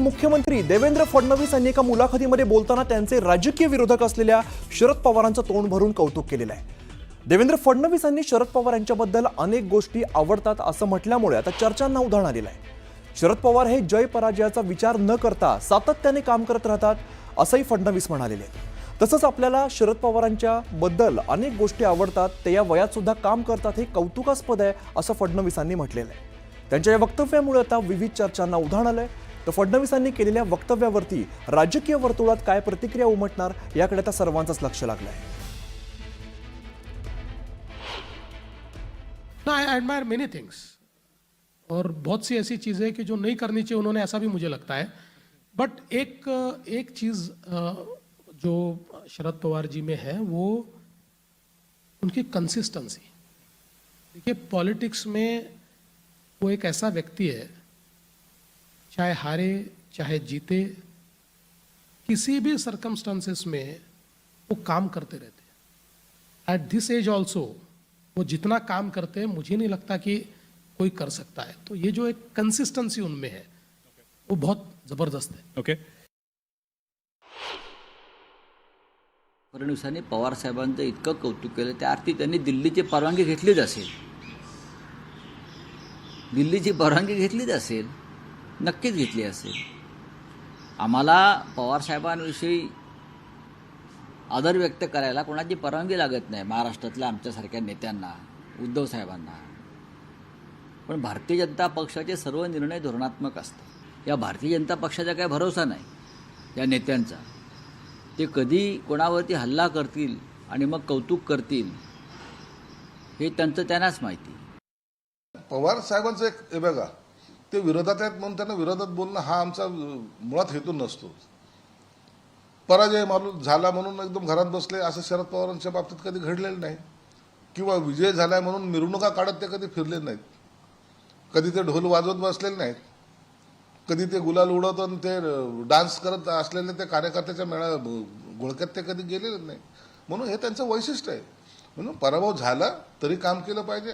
मुख्यमंत्री देवेंद्र फडणवीस यांनी एका मुलाखतीमध्ये बोलताना त्यांचे राजकीय विरोधक असलेल्या शरद पवारांचं तोंड भरून कौतुक केलेलं आहे. देवेंद्र फडणवीस यांनी शरद पवार यांच्याबद्दल अनेक गोष्टी आवडतात असं म्हटल्यामुळे आता चर्चांना उधाण आलेलं आहे. शरद पवार हे जय पराजयाचा विचार न करता सातत्याने काम करत राहतात असंही फडणवीस म्हणालेले आहेत. तसंच आपल्याला शरद पवारांच्या बद्दल अनेक गोष्टी आवडतात ते या वयात सुद्धा काम करतात हे कौतुकास्पद आहे असं फडणवीसांनी म्हटलेलं आहे. त्यांच्या या वक्तव्यामुळे आता विविध चर्चांना उधाण आलं आहे तर फडणवीसांनी केलेल्या वक्तव्यावरती राजकीय वर्तुळात काय प्रतिक्रिया उमटणार याकडे आता सर्वांचंच लक्ष लागलं आहे आई एडमायर मेनी थिंग्स और बहुत सी ऐसी चीज़ें कि जो नहीं करनी चाहिए उन्होंने ऐसा भी मुझे लगता है। बट एक एक चीज़ जो शरद पवार जी में है वो उनकी कंसिस्टेंसी देखिए पॉलिटिक्स में वो एक ऐसा व्यक्ति है चाहे हारे चाहे जीते किसी भी सरकमस्टांसेस में वो काम करते रहते हैं। एट दिस एज ऑल्सो वो जितना काम करते हैं मुझे नहीं लगता कि कोई कर सकता है। तो ये जो एक कंसिस्टेंसी उनमें है वो बहुत ज़बरदस्त है। ओके फडणवीसांनी पवार साहेबांचं इतकं कौतुक केलं त्या अर्थी त्यांनी दिल्लीची परवानगी घेतलीच असेल. दिल्लीची परवानगी घेतलीच असेल. नक्कीच घेतली असेल. आम्हाला पवार साहेबांविषयी आदर व्यक्त करायला कोणाची परवानगी लागत नाही महाराष्ट्रातल्या आमच्यासारख्या नेत्यांना उद्धव साहेबांना. पण भारतीय जनता पक्षाचे सर्व निर्णय धोरणात्मक असतात. या भारतीय जनता पक्षाचा काही भरोसा नाही या नेत्यांचा. ते कधी कोणावरती हल्ला करतील आणि मग कौतुक करतील हे त्यांचं त्यांनाच माहिती. पवार साहेबांचं एक बघा ते विरोधात आहेत म्हणून त्यांना विरोधात बोलणं हा आमचा मुळात हेतू नसतो. पराजय मालूम झाला म्हणून एकदम घरात बसले असं शरद पवारांच्या बाबतीत कधी घडलेलं नाही. किंवा विजय झालाय म्हणून मिरवणुका काढत ते कधी फिरले नाहीत. कधी ते ढोल वाजवत बसलेले नाहीत. कधी ते गुलाल उडवत आणि ते डान्स करत असलेले ते कार्यकर्त्याच्या मेळा घोळक्यात ते कधी गेलेले नाही म्हणून हे त्यांचं वैशिष्ट्य आहे. म्हणून पराभव झाला तरी काम केलं पाहिजे.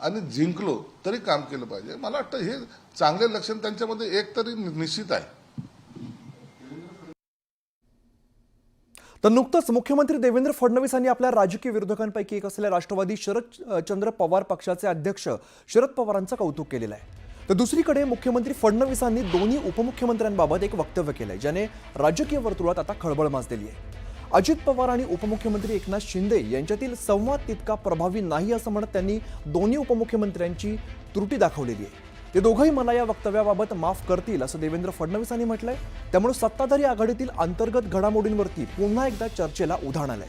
आणि जिंकलो तरी काम केलं पाहिजे. मला वाटतं हे चांगले लक्षण त्यांच्यामध्ये एक तरी निश्चित आहे. तर नुकतंच मुख्यमंत्री देवेंद्र फडणवीस यांनी आपल्या राजकीय विरोधकांपैकी एक असलेल्या राष्ट्रवादी शरद चंद्र पवार पक्षाचे अध्यक्ष शरद पवारांचं कौतुक केलेलं आहे. तर दुसरीकडे मुख्यमंत्री फडणवीसांनी दोन्ही उपमुख्यमंत्र्यांबाबत एक वक्तव्य केलंय ज्याने राजकीय वर्तुळात आता खळबळ माजलेली आहे. अजित पवार आणि उपमुख्यमंत्री एकनाथ शिंदे यांच्यातील संवाद तितका प्रभावी नाही असं म्हणत त्यांनी दोन्ही उपमुख्यमंत्र्यांची त्रुटी दाखवलेली आहे. ते दोघंही मला या वक्तव्याबाबत माफ करतील असं देवेंद्र फडणवीसांनी म्हटलंय. त्यामुळे सत्ताधारी आघाडीतील अंतर्गत घडामोडींवरती पुन्हा एकदा चर्चेला उधाण आलंय.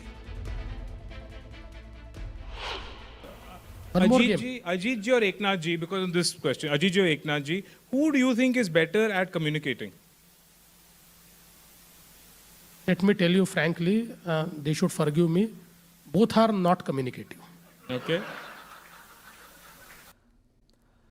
One more Ajit ji, Ajit ji or Eknath ji, because of this question, Ajit ji or Eknath ji, who do you think is better at communicating? Let me tell you frankly, uh, they should forgive me. Both are not communicative. Okay.